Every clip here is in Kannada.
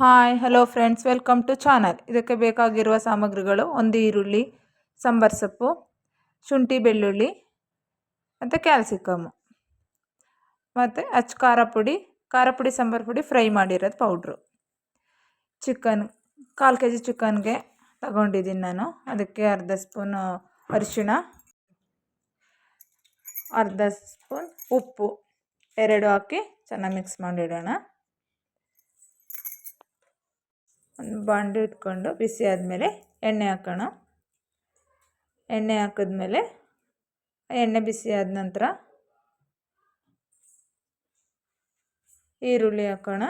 Hi hello friends welcome to channel ಇದಕ್ಕೆ ಬೇಕಾಗಿರುವ ಸಾಮಗ್ರಿಗಳು ಒಂದು ಈರುಳ್ಳಿ, ಸಾಂಬಾರು ಸೊಪ್ಪು, ಶುಂಠಿ ಬೆಳ್ಳುಳ್ಳಿ ಮತ್ತು ಕ್ಯಾಲ್ಸಿಕಮ್ ಮತ್ತು ಅಚ್ಚ ಖಾರ ಪುಡಿ ಖಾರ ಪುಡಿ, ಸಾಂಬಾರು ಪುಡಿ ಫ್ರೈ ಮಾಡಿರೋದು ಪೌಡ್ರು. ಚಿಕನ್, ಕಾಲು ಕೆ ಜಿ ಚಿಕನ್ಗೆ ತಗೊಂಡಿದ್ದೀನಿ ನಾನು. ಅದಕ್ಕೆ ಅರ್ಧ ಸ್ಪೂನು ಅರಿಶಿಣ, ಅರ್ಧ ಸ್ಪೂನ್ ಉಪ್ಪು. ಎರಡು ಹಾಕಿ ಚೆನ್ನಾಗಿ ಮಿಕ್ಸ್ ಮಾಡಿಡೋಣ. ಒಂದು ಬಾಂಡೆ ಇಟ್ಕೊಂಡು ಬಿಸಿ ಆದಮೇಲೆ ಎಣ್ಣೆ ಹಾಕೋಣ. ಎಣ್ಣೆ ಹಾಕಿದ್ಮೇಲೆ ಎಣ್ಣೆ ಬಿಸಿ ಆದ ನಂತರ ಈರುಳ್ಳಿ ಹಾಕೋಣ.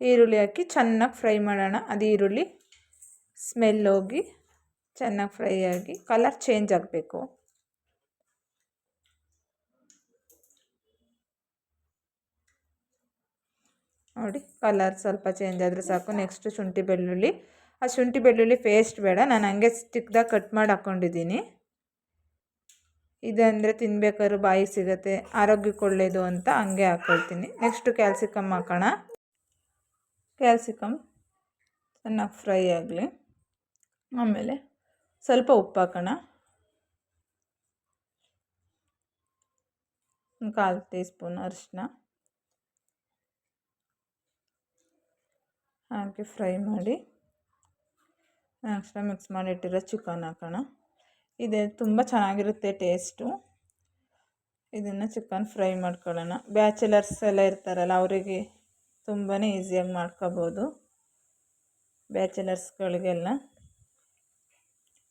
ಈರುಳ್ಳಿ ಹಾಕಿ ಚೆನ್ನಾಗಿ ಫ್ರೈ ಮಾಡೋಣ. ಅದು ಈರುಳ್ಳಿ ಸ್ಮೆಲ್ ಹೋಗಿ ಚೆನ್ನಾಗಿ ಫ್ರೈ ಆಗಿ, ಕಲರ್ ಚೇಂಜ್ ಆಗಬೇಕು. ನೋಡಿ ಕಲರ್ ಸ್ವಲ್ಪ ಚೇಂಜ್ ಆದರೆ ಸಾಕು. ನೆಕ್ಸ್ಟ್ ಶುಂಠಿ ಬೆಳ್ಳುಳ್ಳಿ. ಆ ಶುಂಠಿ ಬೆಳ್ಳುಳ್ಳಿ ಪೇಸ್ಟ್ ಬೇಡ. ನಾನು ಹಂಗೆ ಸ್ಟಿಕ್ದಾಗ ಕಟ್ ಮಾಡಿ ಹಾಕ್ಕೊಂಡಿದ್ದೀನಿ ಇದಂದರೆ ತಿನ್ಬೇಕಾದ್ರೂ ಬಾಯಿ ಸಿಗುತ್ತೆ. ಆರೋಗ್ಯಕ್ಕೆ ಒಳ್ಳೆಯದು ಅಂತ ಹಂಗೆ ಹಾಕ್ಕೊಳ್ತೀನಿ ನೆಕ್ಸ್ಟು ಕ್ಯಾಲ್ಸಿಕಮ್ ಹಾಕೋಣ. ಕ್ಯಾಲ್ಸಿಕಮ್ ಚೆನ್ನಾಗಿ ಫ್ರೈ ಆಗಲಿ. ಆಮೇಲೆ ಸ್ವಲ್ಪ ಉಪ್ಪು ಹಾಕೋಣ. ಒಂದು ಕಾಲು ಟೀ ಸ್ಪೂನ್ ಅರಿಶಿನ ಹಾಕಿ ಫ್ರೈ ಮಾಡಿ ಫ್ರೈ ಮಿಕ್ಸ್ ಮಾಡಿಟ್ಟಿರೋ ಚಿಕನ್ ಹಾಕೋಣ. ಇದೆ ತುಂಬ ಚೆನ್ನಾಗಿರುತ್ತೆ ಟೇಸ್ಟು ಇದನ್ನು ಚಿಕನ್ ಫ್ರೈ ಮಾಡ್ಕೊಳ್ಳೋಣ. ಬ್ಯಾಚುಲರ್ಸ್ ಎಲ್ಲ ಇರ್ತಾರಲ್ಲ ಅವರಿಗೆ ತುಂಬಾ ಈಸಿಯಾಗಿ ಮಾಡ್ಕೋಬೋದು. ಬ್ಯಾಚುಲರ್ಸ್ಗಳಿಗೆಲ್ಲ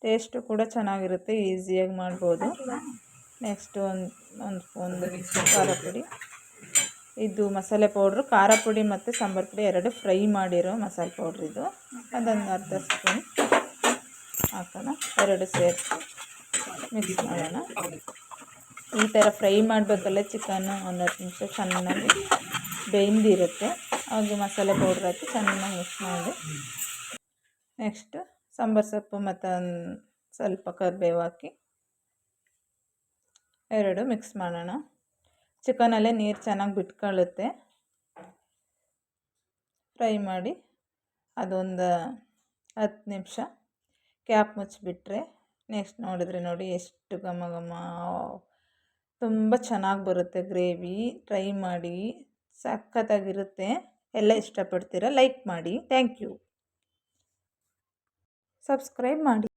ಟೇಸ್ಟು ಕೂಡ ಚೆನ್ನಾಗಿರುತ್ತೆ ಈಸಿಯಾಗಿ ಮಾಡ್ಬೋದು. ನೆಕ್ಸ್ಟು ಒಂದು ಒಂದು ಒಂದು ಖಾರ ಪುಡಿ. ಇದು ಮಸಾಲೆ ಪೌಡ್ರು ಖಾರ ಪುಡಿ ಮತ್ತು ಸಾಂಬಾರು ಪುಡಿ ಎರಡು ಫ್ರೈ ಮಾಡಿರೋ ಮಸಾಲೆ ಪೌಡ್ರ್ ಇದು. ಅದೊಂದು ಅರ್ಧ ಸ್ಪೂನ್ ಹಾಕೋಣ. ಎರಡು ಸೇರಿಸಿ ಮಿಕ್ಸ್ ಮಾಡೋಣ. ಈ ಥರ ಫ್ರೈ ಮಾಡಬೇಕಲ್ಲ ಚಿಕನ್ನು ಒಂದು ಹತ್ತು ನಿಮಿಷ ಚೆನ್ನಾಗಿ ಬೆಂದಿರುತ್ತೆ. ಹಾಗೆ ಮಸಾಲೆ ಪೌಡ್ರ್ ಹಾಕಿ ಚೆನ್ನಾಗಿ ಮಿಕ್ಸ್ ಮಾಡಿ. ನೆಕ್ಸ್ಟ್ ಸಾಂಬಾರು ಸೊಪ್ಪು ಮತ್ತು ಸ್ವಲ್ಪ ಕರಿಬೇವು ಹಾಕಿ ಎರಡು ಮಿಕ್ಸ್ ಮಾಡೋಣ. ಚಿಕನಲ್ಲೇ ನೀರು ಚೆನ್ನಾಗಿ ಬಿಟ್ಕೊಳ್ಳುತ್ತೆ. ಫ್ರೈ ಮಾಡಿ ಅದೊಂದು ಹತ್ತು ನಿಮಿಷ ಕ್ಯಾಪ್ ಮುಚ್ಚಿಬಿಟ್ರೆ ನೆಕ್ಸ್ಟ್ ನೋಡಿದ್ರೆ ನೋಡಿ ಎಷ್ಟು ಘಮ ಘಮ. ತುಂಬ ಚೆನ್ನಾಗಿ ಬರುತ್ತೆ ಗ್ರೇವಿ. ಟ್ರೈ ಮಾಡಿ. ಸಖತ್ತಾಗಿರುತ್ತೆ. ಎಲ್ಲ ಇಷ್ಟಪಡ್ತೀರ ಲೈಕ್ ಮಾಡಿ. Thank you. ಸಬ್ಸ್ಕ್ರೈಬ್ ಮಾಡಿ.